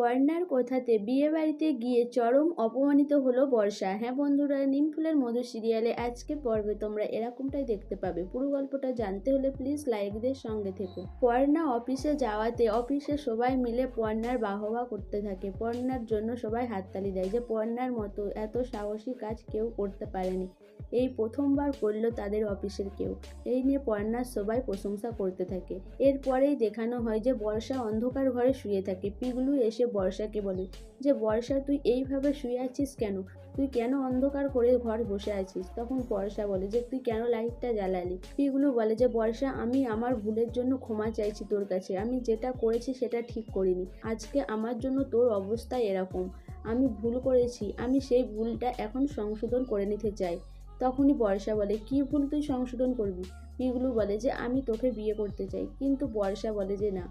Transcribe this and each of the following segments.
পর্ণার কথাতে বিয়ে বাড়িতে গিয়ে চরম অপমানিত হলো বর্ষা। হ্যাঁ বন্ধুরা নিমফুলের মধু সিরিয়ালে আজকে পর্বে তোমরা এরকমটাই দেখতে পাবে। পুরো গল্পটা জানতে হলে প্লিজ লাইকদের সঙ্গে থেকো। পর্ণা অফিসে যাওয়াতে অফিসে সবাই মিলে পর্ণার বাহবা করতে থাকে। পর্ণার জন্য সবাই হাততালি দেয় যে পর্ণার মতো এত সাহসী কাজ কেউ করতে পারেনি। এই প্রথমবার করল তাদের অফিসের কেউ। এই নিয়ে পর্ণার সবাই প্রশংসা করতে থাকে। এরপরেই দেখানো হয় যে বর্ষা অন্ধকার ঘরে শুয়ে থাকে। পিগলু এসে বর্ষাকে বলে, যে বর্ষা, তুই এইভাবে শুয়ে আছিস কেন? তুই কেন অন্ধকার করে ঘর বসে আছিস? তখন বর্ষা বলে, যে তুই কেন লাইটটা জ্বালালি? পিগলু বলে, যে বর্ষা, আমি আমার ভুলের জন্য ক্ষমা চাইছি তোর কাছে। আমি যেটা করেছি সেটা ঠিক করিনি। আজকে আমার জন্য তোর অবস্থা এরকম। আমি ভুল করেছি। আমি সেই ভুলটা এখন সংশোধন করে নিতে চাই। তখনই বর্ষা বলে, কি ভুল তুই সংশোধন করবি? পিগলু বলে, যে আমি তোকে বিয়ে করতে চাই। কিন্তু বর্ষা বলে, যে না,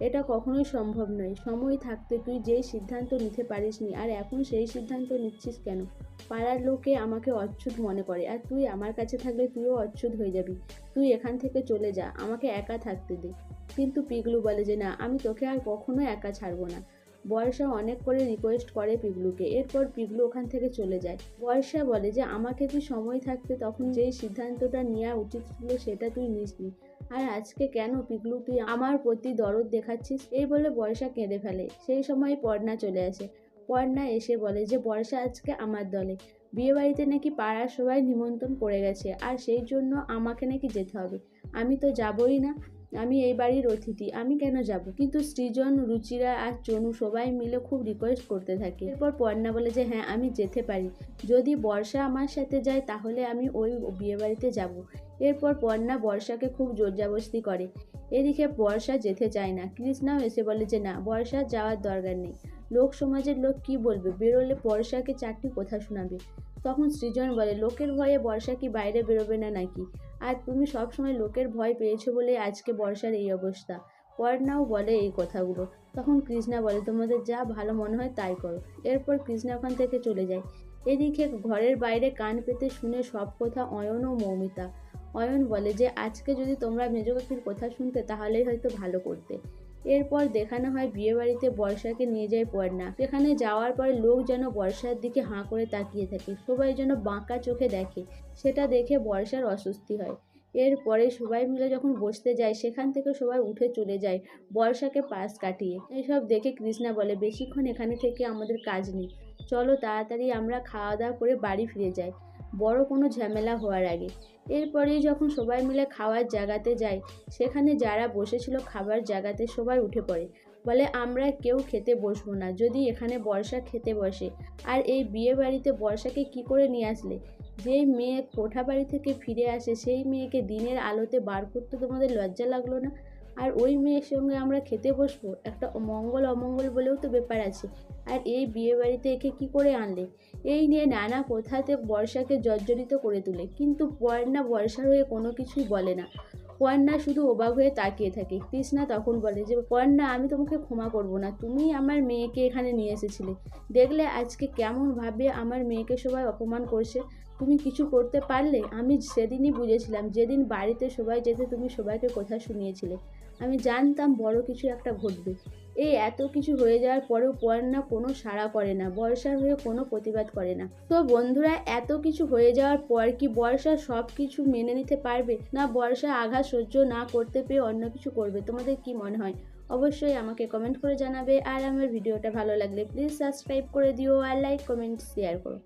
এটা কখনোই সম্ভব নয়। সময় থাকতে তুই যেই সিদ্ধান্ত নিতে পারিসনি, আর এখন সেই সিদ্ধান্ত নিচ্ছিস কেন? পাড়ার লোকে আমাকে অচ্ছুত মনে করে, আর তুই আমার কাছে থাকলে তুইও অচ্ছুত হয়ে যাবি। তুই এখান থেকে চলে যা, আমাকে একা থাকতে দে। কিন্তু পিগলু বলে, যে না, আমি তোকে আর কখনো একা ছাড়বো না। বর্ষা অনেক করে রিকোয়েস্ট করে পিগলুকে। এরপর পিগলু ওখান থেকে চলে যায়। বয়সা বলে যে আমাকে তুই সময় থাকতে তখন যেই সিদ্ধান্তটা নেওয়া উচিত ছিল সেটা তুই নিসনি। আর আজকে কেন পিগলু তুই আমার প্রতি দরদ দেখাচ্ছিস? এই বলে বর্ষা কেঁদে ফেলে। সেই সময় পর্ণা চলে আসে। পর্না এসে বলে যে বর্ষা আজকে আমার দলে। বিয়ে বাড়িতে নাকি পাড়ার সবাই নিমন্ত্রণ করে গেছে, আর সেই জন্য আমাকে নাকি যেতে হবে। আমি তো যাবই না, আমি এই বাড়ির অতিথি, আমি কেন যাব? কিন্তু সৃজন, রুচিরা আর চনু সবাই মিলে খুব রিকোয়েস্ট করতে থাকে। এরপর পর্ণা বলে যে হ্যাঁ আমি যেতে পারি। যদি বর্ষা আমার সাথে যায়, তাহলে আমি ওই বিয়ে বাড়িতে যাব। এরপর পর্ণা বর্ষাকে খুব জোরজাবস্তি করে। এদিকে বর্ষা যেতে চায় না। কৃষ্ণাও এসে বলে যে, না, বর্ষা যাওয়ার দরকার নেই। লোক সমাজের লোক কি বলবে? বেরোলে বর্ষাকে চারটি কথা শোনাবে? তখন সৃজন বলে, লোকের ভয়ে বর্ষা কি বাইরে বেরোবে না নাকি? আর তুমি সবসময় লোকের ভয় পেয়েছ বলে আজকে বর্ষার এই অবস্থা। পর্ণাও বলে এই কথাগুলো। তখন কৃষ্ণা বলে, তোমাদের যা ভালো মনে হয় তাই করো। এরপর কৃষ্ণা ওখান থেকে চলে যায়। এদিকে ঘরের বাইরে কান পেতে শুনে সব কথা অয়ন ও মৌমিতা। অয়ন বলে যে, আজকে যদি তোমরা মেজ পাখির কথা শুনতে, তাহলেই হয়তো ভালো করতে। এরপর দেখানো হয় বিয়ে বাড়িতে বর্ষাকে নিয়ে যায় পর্ণা। সেখানে যাওয়ার পরে লোক যেন বর্ষার দিকে হাঁ করে তাকিয়ে থাকে, সবাই যেন বাঁকা চোখে দেখে, সেটা দেখে বর্ষার অস্বস্তি হয়। এরপরে সবাই মিলে যখন বসতে যায়, সেখান থেকে সবাই উঠে চলে যায় বর্ষাকে পাশ কাটিয়ে। এইসব দেখে কৃষ্ণা বলে, বেশিক্ষণ এখানে থেকে আমাদের কাজ নেই। চলো তাড়াতাড়ি আমরা খাওয়া দাওয়া করে বাড়ি ফিরে যাই। বড় কোনো ঝামেলা হওয়ার আগে। এরপরেই যখন সবাই মিলে খাওয়ার জায়গাতে যায় সেখানে যারা বসেছিল খাবার জায়গাতে সবাই উঠে পড়ে। বলে, আমরা কেউ খেতে বসবো না, যদি এখানে বর্ষা খেতে বসে। আর এই বিয়ে বাড়িতে বর্ষাকে কি করে নিয়ে আসলে? যেই মেয়ে কোঠা বাড়ি থেকে ফিরে আসে, সেই মেয়েকে দিনের আলোতে বার করতে তোমাদের লজ্জা লাগল না? আর ওই মেয়ের সঙ্গে আমরা খেতে বসবো, একটা মঙ্গল অমঙ্গল বলেও তো ব্যাপার আছে। আর এই বিয়ে বাড়িতে একে কি করে আনলে? এই নিয়ে নানা কথাতে বর্ষাকে জর্জরিত করে তোলে, কিন্তু পর্ণা বর্ষার হয়ে কোনো কিছুই বলে না। পর্ণা শুধু অবাক হয়ে তাকিয়ে থাকে। কৃষ্ণা তখন বলে যে, পর্ণা, আমি তোমাকে ক্ষমা করব না। তুমি আমার মেয়েকে এখানে নিয়ে এসেছিলে। দেখলে আজকে কেমনভাবে আমার মেয়েকে সবাই অপমান করছে। তুমি কিছু করতে পারলে? আমি সেদিনই বুঝেছিলাম, যেদিন বাড়িতে সবাই যেতে তুমি সবাইকে কথা শুনিয়েছিলে। আমি জানতাম বড় কিছু একটা ঘটবে। এই এত কিছু হয়ে যাওয়ার পরেও পর্ণা কোনো সাড়া করে না, বর্ষার হয়ে কোনো প্রতিবাদ করে না। তো বন্ধুরা, এত কিছু হয়ে যাওয়ার পর কি বর্ষা সব কিছু মেনে নিতে পারবে? না বর্ষা আঘাত সহ্য না করতে পেয়ে অন্য কিছু করবে? তোমাদের কি মনে হয়? অবশ্যই আমাকে কমেন্ট করে জানাবে। আর আমার ভিডিওটা ভালো লাগলে প্লিজ সাবস্ক্রাইব করে দিও আর লাইক কমেন্ট শেয়ার করো।